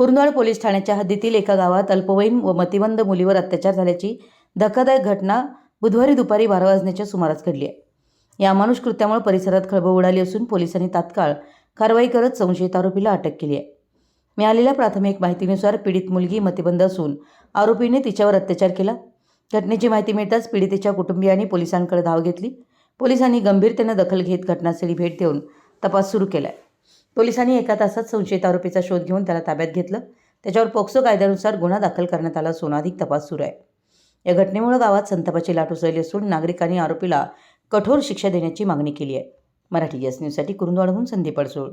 Kurundwad police ठाण्याच्या हद्दीतील एका गावात अल्पवयीन व मतिमंद मुलीवर अत्याचार झाल्याची धक्कादायक घटना बुधवारी दुपारी बारा वाजण्याच्या सुमारास घडली आहे. या अमानुष कृत्यामुळे परिसरात खळबळ उडाली असून पोलिसांनी तात्काळ कारवाई करत संशयित आरोपीला अटक केली आहे. मिळालेल्या प्राथमिक माहितीनुसार पीडित मुलगी मतिबंद असून आरोपीने तिच्यावर अत्याचार केला. घटनेची माहिती मिळताच पीडितेच्या कुटुंबियांनी पोलिसांकडे धाव घेतली. पोलिसांनी गंभीरतेनं दखल घेत घटनास्थळी भेट देऊन तपास सुरू केला आहे पोलिसांनी एका तासात संशयित आरोपीचा शोध घेऊन त्याला ताब्यात घेतलं. त्याच्यावर पोक्सो कायद्यानुसार गुन्हा दाखल करण्यात आला असून अधिक तपास सुरू आहे. या घटनेमुळे गावात संतापाची लाट उसळली असून नागरिकांनी आरोपीला कठोर शिक्षा देण्याची मागणी केली आहे. मराठी यस न्यूजसाठी कुरुंदवाडहून संदीप अडसूळ.